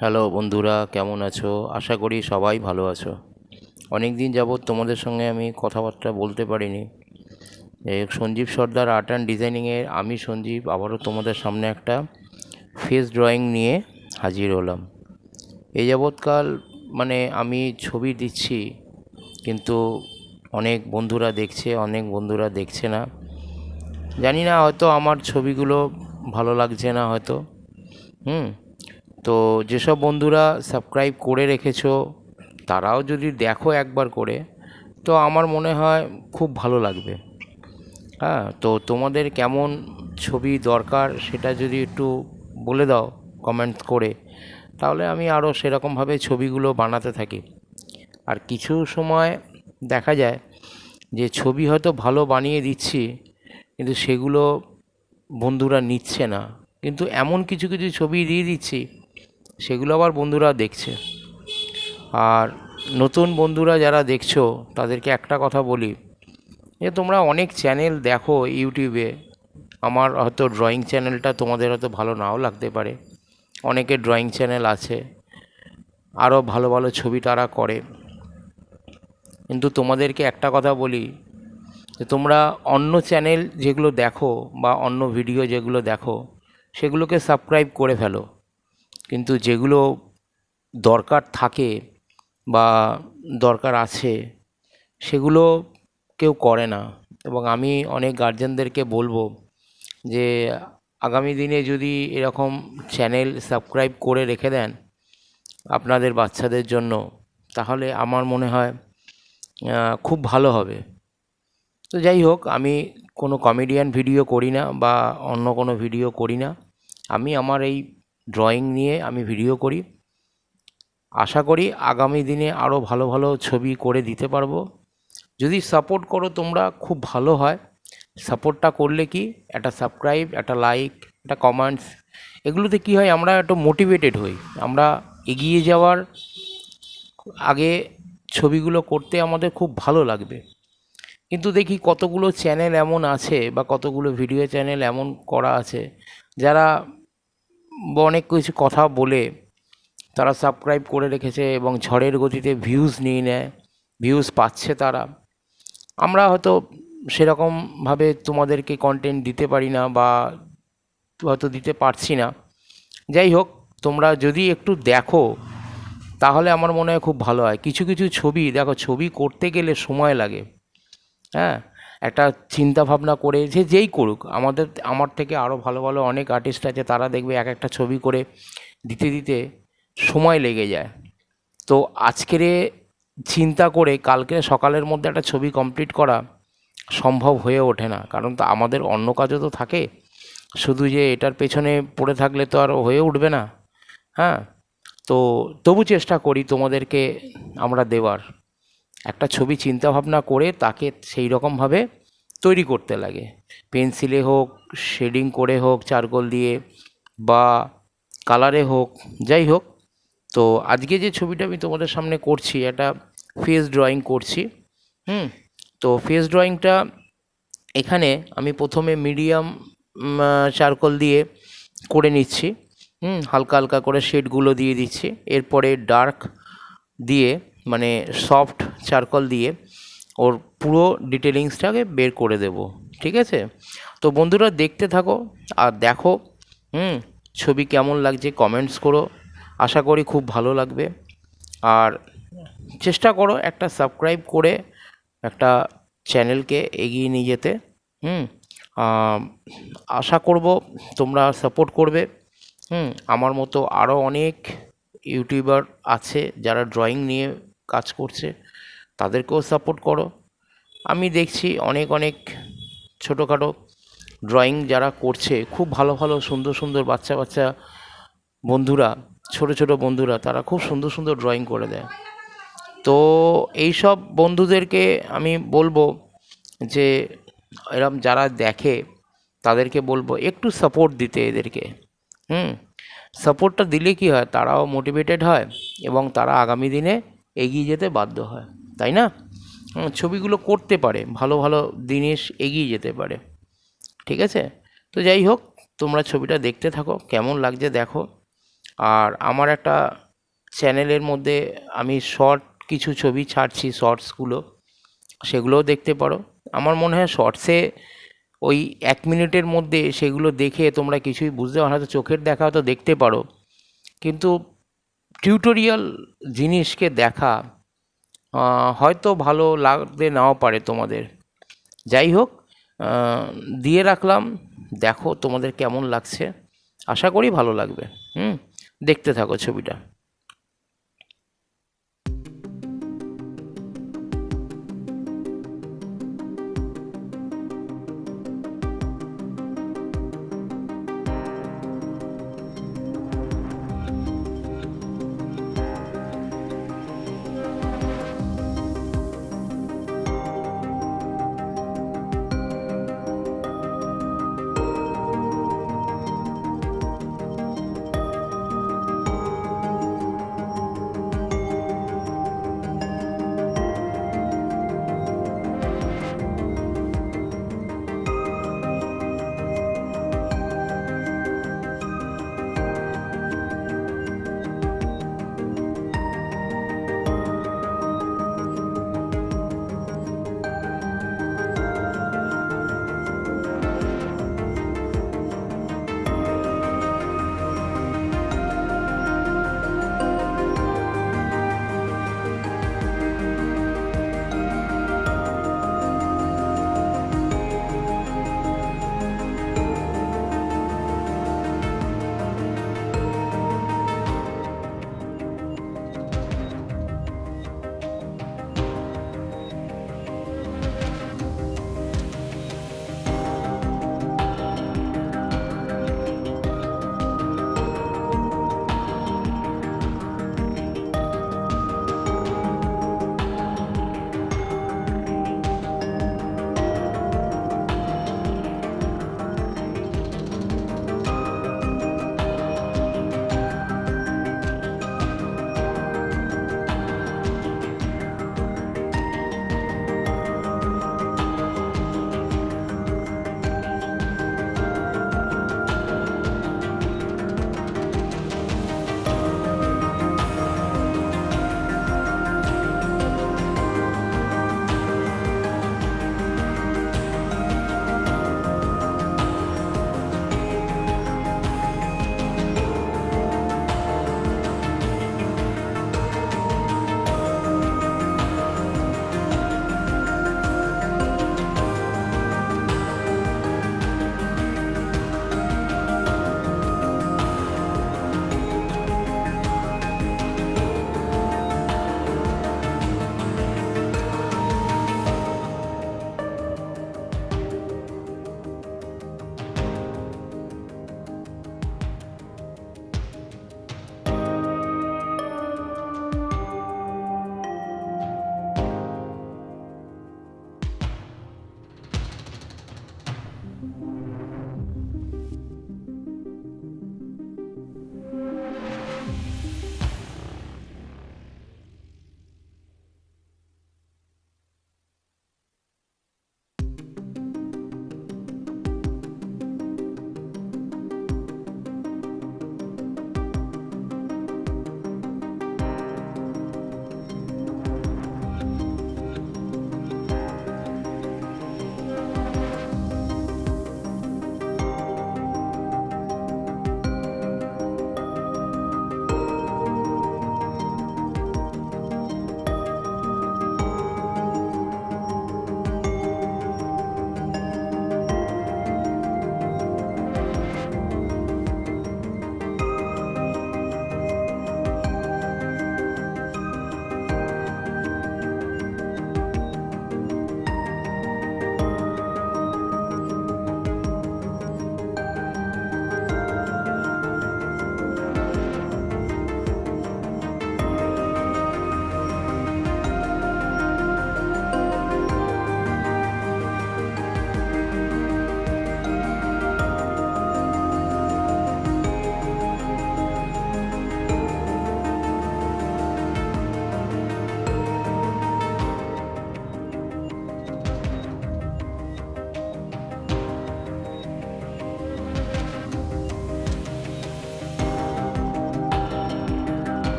Hello বন্ধুরা, কেমন আছো? আশা করি সবাই ভালো আছো। অনেক দিন যাবৎ তোমাদের সঙ্গে আমি কথাবার্তা বলতে পারিনি। সঞ্জীব সর্দার আর্ট অ্যান্ড ডিজাইনিংয়ের আমি সঞ্জীব আবারও তোমাদের সামনে একটা ফেস ড্রয়িং নিয়ে হাজির হলাম। এই যাবৎকাল মানে আমি ছবি দিচ্ছি, কিন্তু অনেক বন্ধুরা দেখছে, অনেক বন্ধুরা দেখছে না। জানি না, হয়তো আমার ছবিগুলো ভালো লাগছে না হয়তো। হুম? তো যেসব বন্ধুরা সাবস্ক্রাইব করে রেখেছো, তারাও যদি দেখো একবার করে, তো আমার মনে হয় খুব ভালো লাগবে। হ্যাঁ তো তোমাদের কেমন ছবি দরকার সেটা যদি একটু বলে দাও কমেন্ট করে, তাহলে আমি আরও সেরকমভাবে ছবিগুলো বানাতে থাকি। আর কিছু সময় দেখা যায় যে ছবি হয়তো ভালো বানিয়ে দিচ্ছি, কিন্তু সেগুলো বন্ধুরা নিচ্ছে না। কিন্তু এমন কিছু কিছু ছবি দিয়ে দিচ্ছি সেগুলো আবার বন্ধুরা দেখছে। আর নতুন বন্ধুরা যারা দেখছ, তাদেরকে একটা কথা বলি, যে তোমরা অনেক চ্যানেল দেখো ইউটিউবে আমার হয়তো ড্রয়িং চ্যানেলটা তোমাদের হয়তো ভালো নাও লাগতে পারে। অনেকে ড্রয়িং চ্যানেল আছে আরও ভালো ভালো ছবি তারা করে। কিন্তু তোমাদেরকে একটা কথা বলি, যে তোমরা অন্য চ্যানেল যেগুলো দেখো বা অন্য ভিডিও যেগুলো দেখো, সেগুলোকে সাবস্ক্রাইব করে ফেলো। কিন্তু যেগুলো দরকার থাকে বা দরকার আছে, সেগুলো কেউ করে না। এবং আমি অনেক গার্জেনদেরকে বলব যে, আগামী দিনে যদি এরকম চ্যানেল সাবস্ক্রাইব করে রেখে দেন আপনাদের বাচ্চাদের জন্য, তাহলে আমার মনে হয় খুব ভালো হবে। তো যাই হোক, আমি কোনো কমেডিয়ান ভিডিও করি না বা অন্য কোনো ভিডিও করি না। আমি আমার এই ড্রয়িং নিয়ে আমি ভিডিও করি। আশা করি আগামী দিনে আরও ভালো ভালো ছবি করে দিতে পারব। যদি সাপোর্ট করো তোমরা, খুব ভালো হয়। সাপোর্টটা করলে কি? একটা সাবস্ক্রাইব একটা লাইক একটা কমেন্টস এগুলোতে কি হয়, আমরা একটু মোটিভেটেড হই। আমরা এগিয়ে যাওয়ার আগে ছবিগুলো করতে আমাদের খুব ভালো লাগবে। কিন্তু দেখি কতগুলো চ্যানেল এমন আছে বা কতগুলো ভিডিও চ্যানেল এমন করা আছে, যারা অনেক কিছু কথা বলে তারা সাবস্ক্রাইব করে রেখেছে এবং ঝড়ের গতিতে ভিউজ নিয়ে নেয় ভিউজ পাচ্ছে তারা। আমরা হয়তো সেরকমভাবে তোমাদেরকে কন্টেন্ট দিতে পারি না বা হয়তো দিতে পারছি না। যাই হোক, তোমরা যদি একটু দেখো, তাহলে আমার মনে হয় খুব ভালো হয়। কিছু কিছু ছবি, দেখো, ছবি করতে গেলে সময় লাগে। হ্যাঁ? একটা চিন্তা ভাবনা করে যে যেই করুক, আমাদের, আমার থেকে আরও ভালো ভালো অনেক আর্টিস্ট আছে, তারা দেখবে এক একটা ছবি করে দিতে দিতে সময় লেগে যায়। তো আজকেরে চিন্তা করে কালকে সকালের মধ্যে একটা ছবি কমপ্লিট করা সম্ভব হয়ে ওঠে না। কারণ তো আমাদের অন্য কাজও তো থাকে। শুধু যে এটার পেছনে পড়ে থাকলে তো আর হয়ে উঠবে না। হ্যাঁ? তো তবু চেষ্টা করি তোমাদেরকে আমরা দেওয়ার। একটা ছবি চিন্তা ভাবনা করে তাকে সেই রকমভাবে তৈরি করতে লাগে। পেন্সিলে হোক, শেডিং করে হোক, চারকোল দিয়ে বা কালারে হোক, যাই হোক। তো আজকে যে ছবিটা আমি তোমাদের সামনে করছি, একটা ফেস ড্রয়িং করছি, হুম? তো ফেস ড্রয়িংটা এখানে আমি প্রথমে মিডিয়াম চারকোল দিয়ে করে নিচ্ছি, হুম? হালকা হালকা করে শেডগুলো দিয়ে দিচ্ছি। এরপরে ডার্ক দিয়ে মানে সফট চারকোল দিয়ে ওর পুরো ডিটেলিংসটাকে বের করে দেব, ঠিক আছে? তো বন্ধুরা দেখতে থাকো আর দেখো, হুম, ছবি কেমন লাগছে কমেন্টস করো, আশা করি খুব ভালো লাগবে। আর চেষ্টা করো একটা সাবস্ক্রাইব করে একটা চ্যানেলকে এগিয়ে নিয়ে যেতে, হুম আশা করব তোমরা সাপোর্ট করবে, হুম, আমার মতো আরও অনেক ইউটিউবার আছে যারা ড্রয়িং নিয়ে কাজ করছে, তাদেরকেও সাপোর্ট করো। আমি দেখছি অনেক অনেক ছোটোখাটো ড্রয়িং যারা করছে, খুব ভালো ভালো, সুন্দর সুন্দর বাচ্চা বাচ্চা বন্ধুরা, ছোট ছোট বন্ধুরা, তারা খুব সুন্দর সুন্দর ড্রয়িং করে দেয়। তো এই সব বন্ধুদেরকে আমি বলব যে, এরম যারা দেখে, তাদেরকে বলব একটু সাপোর্ট দিতে এদেরকে। হুম সাপোর্টটা দিলে কি হয়? তারাও মোটিভেটেড হয় এবং তারা আগামী দিনে এগিয়ে যেতে বাধ্য হয়, তাই না? ছবিগুলো করতে পারে, ভালো ভালো জিনিস এগিয়ে যেতে পারে, ঠিক আছে? তো যাই হোক, তোমরা ছবিটা দেখতে থাকো, কেমন লাগছে দেখো। আর আমার একটা চ্যানেলের মধ্যে আমি শর্ট কিছু ছবি ছাড়ছি, শর্টসগুলো, সেগুলোও দেখতে পারো। আমার মনে হয় শর্টসে ওই এক মিনিটের মধ্যে সেগুলো দেখে তোমরা কিছুই বুঝতে পারো হয়তো চোখের দেখা হয়তো দেখতে পারো। কিন্তু টিউটোরিয়াল জিনিসকে দেখা হয়তো ভালো লাগতে নাও পারে তোমাদের। যাই হোক দিয়ে রাখলাম। দেখো তোমাদের কেমন লাগছে। আশা করি ভালো লাগবে। হুম, দেখতে থাকো ছবিটা।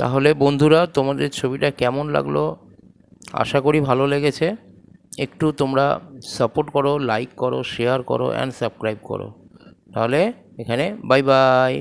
তাহলে বন্ধুরা, তোমাদের ছবিটা কেমন লাগল? আশা করি ভালো লেগেছে। একটু তোমরা সাপোর্ট করো লাইক করো শেয়ার করো অ্যান্ড সাবস্ক্রাইব করো। তাহলে এখানে বাই বাই